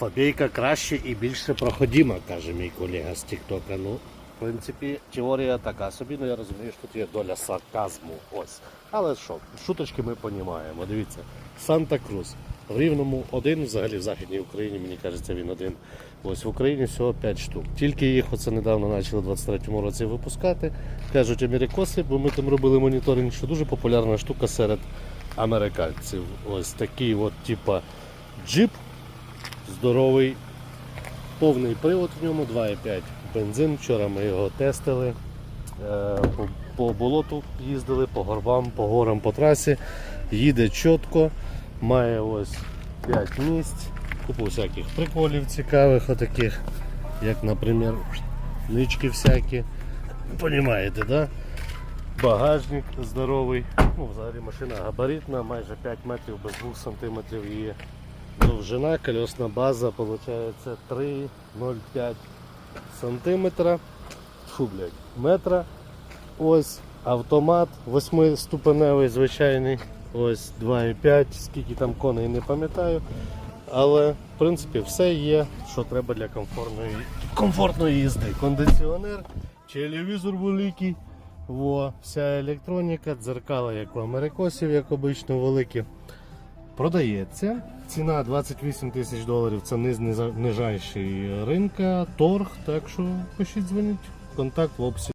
Фабійка краще і більше проходима, каже мій колега з Тіктока. Ну, в принципі, теорія така собі, ну я розумію, що тут є доля сарказму. Ось. Але що, шуточки ми понімаємо. Дивіться, Санта-Крус. В Рівному один, взагалі в Західній Україні, мені кажеться, він один. Ось в Україні всього 5 штук. Тільки їх оце недавно почали у 23-му році випускати. Кажуть америкоси, бо ми там робили моніторинг, що дуже популярна штука серед американців. Ось такий от, типа, джип здоровий, повний привод в ньому, 2,5 бензин. Вчора ми його тестили. Е, По, по болоту їздили, по горбам, по горам, по трасі. Їде чітко, має ось 5 місць, купу всяких приколів цікавих, отаких, як, наприклад, нички всякі. Понімаєте, да? Багажник здоровий. Ну, взагалі машина габаритна, майже 5 метрів без 2 см її довжина, колесна база виходить 3,05 см. Фу, блядь, метра. Ось автомат 8-ступеневий звичайний. Ось 2,5, скільки там коней не пам'ятаю. Але в принципі все є, що треба для комфортної, комфортної їзди. Кондиціонер, телевізор великий, во, вся електроніка, дзеркала, як у америкосів, як обично, великі. Продається. Ціна 28 тисяч доларів. Це низ нижайший ринка, торг. Так що пишіть дзвоніть. Контакт в описі.